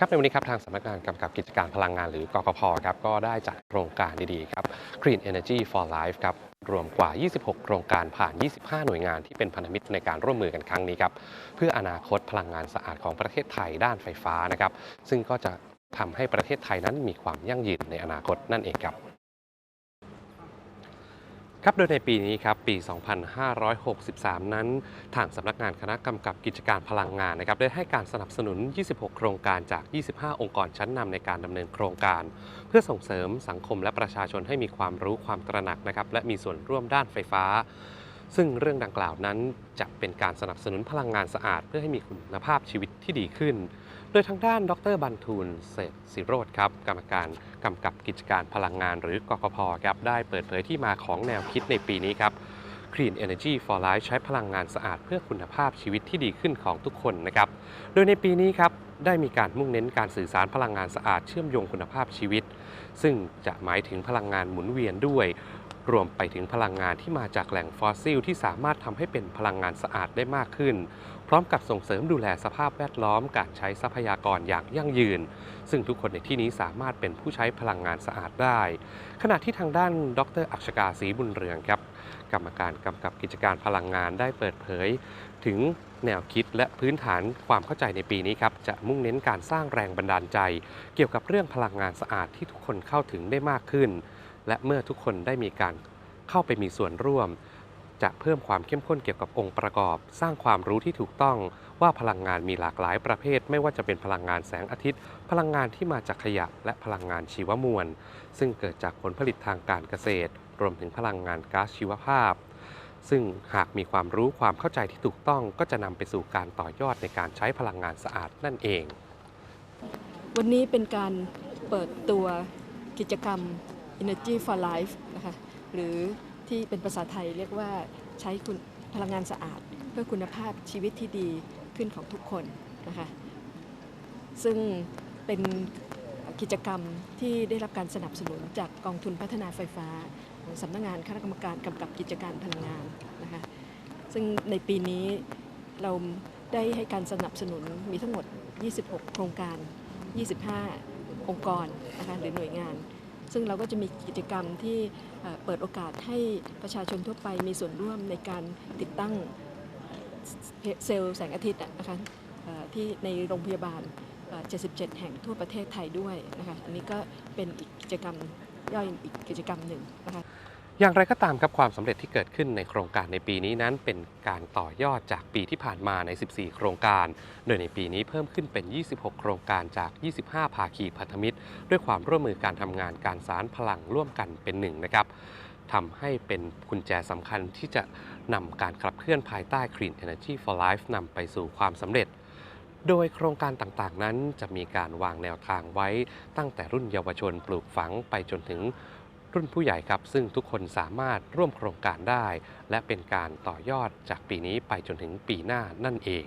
ครับในวันนี้ครับทางสำนักงานกำกับกิจการพลังงานหรือกกพครับก็ได้จัดโครงการดีๆครับ Green Energy for Life ครับรวมกว่า 26 โครงการผ่าน 25 หน่วยงานที่เป็นพันธมิตรในการร่วมมือกันครั้งนี้ครับเพื่ออนาคตพลังงานสะอาดของประเทศไทยด้านไฟฟ้านะครับซึ่งก็จะทำให้ประเทศไทยนั้นมีความยั่งยืนในอนาคตนั่นเองครับ ครับโดยในปีนี้ครับปี 2563 นั้น ทางสำนักงานคณะกำกับกิจการพลังงานนะครับได้ให้การสนับสนุน 26 โครงการจาก 25 องค์กรชั้นนำในการดำเนินโครงการ เพื่อส่งเสริมสังคมและประชาชนให้มีความรู้ความตระหนักนะครับและมีส่วนร่วมด้านไฟฟ้า ซึ่งเรื่องดังกล่าวนั้นจะเป็นการสนับสนุนพลังงานสะอาด เพื่อให้มีคุณภาพชีวิตที่ดีขึ้น โดยทางด้านดรบันทูลเศรษฐศิโรธครับกรรมการกำกับกิจการพลังงานหรือกกพครับได้เปิดเผยที่มาของแนวคิดในปีนี้ครับ Clean Energy for Life ใช้พลังงานสะอาดเพื่อคุณภาพชีวิตที่ดีขึ้นของทุกคนนะครับ โดยในปีนี้ครับได้มีการมุ่งเน้นการสื่อสารพลังงานสะอาดเชื่อมโยงคุณภาพชีวิต ซึ่งจะหมายถึงพลังงานหมุนเวียนด้วย รวมไปถึงพลังงานที่มาจากแหล่งฟอสซิลที่สามารถทำให้เป็นพลังงานสะอาดได้มากขึ้น พร้อมกับส่งเสริมดูแลสภาพแวดล้อมการใช้ทรัพยากรอย่างยั่งยืน ซึ่งทุกคนในที่นี้สามารถเป็นผู้ใช้พลังงานสะอาดได้ ขณะที่ทางด้านดร อักษกาศรีบุญเรืองครับ กรรมการกำกับกิจการพลังงานได้เปิดเผย ถึงแนวคิดและพื้นฐานความเข้าใจในปีนี้ครับ จะมุ่งเน้นการสร้างแรงบันดาลใจ เกี่ยวกับเรื่องพลังงานสะอาดที่ทุกคนเข้าถึงได้มากขึ้น และเมื่อทุกคนได้มีการเข้าไปมีส่วนร่วม จะเพิ่มความเข้มข้นเกี่ยวกับองค์ประกอบ สร้างความรู้ที่ถูกต้องว่าพลังงานมีหลากหลายประเภท ไม่ว่าจะเป็นพลังงานแสงอาทิตย์ พลังงานที่มาจากขยะ และพลังงานชีวมวล ซึ่งเกิดจากผลผลิตทางการเกษตร รวมถึงพลังงานก๊าซชีวภาพ ซึ่งหากมีความรู้ความเข้าใจที่ถูกต้อง ก็จะนำไปสู่การต่อยอดในการใช้พลังงานสะอาดนั่นเอง วันนี้เป็นการเปิดตัวกิจกรรม Energy for Life นะคะหรือที่เป็นภาษาไทยเรียกว่าใช้คุณพลังงานสะอาด เพื่อคุณภาพชีวิตที่ดีขึ้นของทุกคนนะคะซึ่งเป็นกิจกรรมที่ได้รับการสนับสนุนจากกองทุนพัฒนาไฟฟ้าของสำนักงานคณะกรรมการกำกับกิจการพลังงานนะคะซึ่งในปีนี้เราได้ให้การสนับสนุนมีทั้งหมด 26 โครงการ 25 องค์กรนะคะหรือหน่วยงาน ซึ่งเราก็จะมีกิจกรรมที่เปิดโอกาสให้ประชาชนทั่วไปมีส่วนร่วมในการติดตั้งเซลล์แสงอาทิตย์นะคะที่ในโรงพยาบาล 77 แห่งทั่วประเทศไทยด้วยนะคะ อันนี้ก็เป็นอีกกิจกรรมย่อยอีกกิจกรรมหนึ่งนะคะ อย่างไรก็ตามครับความสำเร็จที่เกิดขึ้นในโครงการในปีนี้นั้น เป็นการต่อยอดจากปีที่ผ่านมาใน 14 โครงการ โดยในปีนี้เพิ่มขึ้นเป็น 26 โครงการจาก 25 ภาคีพันธมิตร ด้วยความร่วมมือการทำงานการสารพลังร่วมกันเป็นหนึ่งนะครับทำให้เป็นกุญแจสำคัญที่จะนำการขับเคลื่อนภายใต้ Clean Energy for Life นำไปสู่ความสำเร็จโดยโครงการต่างๆ นั้นจะมีการวางแนวทางไว้ตั้งแต่รุ่นเยาวชนปลูกฝังไปจนถึง รุ่นผู้ใหญ่ครับ ซึ่งทุกคนสามารถร่วมโครงการได้ และเป็นการต่อยอดจากปีนี้ไปจนถึงปีหน้านั่นเอง